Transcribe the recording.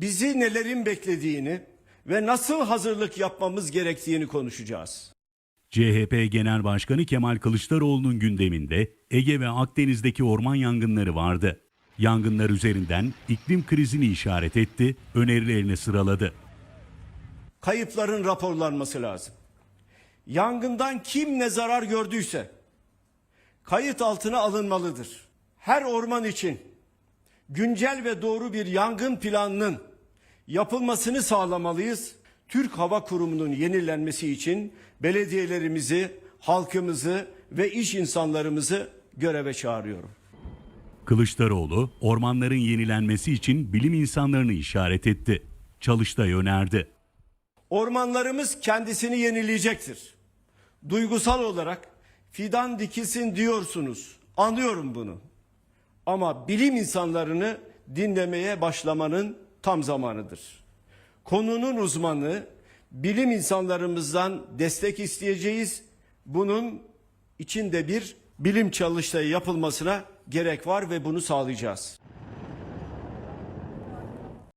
bizi nelerin beklediğini ve nasıl hazırlık yapmamız gerektiğini konuşacağız. CHP Genel Başkanı Kemal Kılıçdaroğlu'nun gündeminde Ege ve Akdeniz'deki orman yangınları vardı. Yangınlar üzerinden iklim krizini işaret etti, önerilerini sıraladı. Kayıpların raporlanması lazım. Yangından kim ne zarar gördüyse kayıt altına alınmalıdır. Her orman için güncel ve doğru bir yangın planının yapılmasını sağlamalıyız. Türk Hava Kurumu'nun yenilenmesi için belediyelerimizi, halkımızı ve iş insanlarımızı göreve çağırıyorum. Kılıçdaroğlu, ormanların yenilenmesi için bilim insanlarını işaret etti. Çalıştay önerdi. Ormanlarımız kendisini yenileyecektir. Duygusal olarak fidan dikilsin diyorsunuz. Anlıyorum bunu. Ama bilim insanlarını dinlemeye başlamanın tam zamanıdır. Konunun uzmanı bilim insanlarımızdan destek isteyeceğiz. Bunun içinde bir bilim çalıştayı yapılmasına gerek var ve bunu sağlayacağız.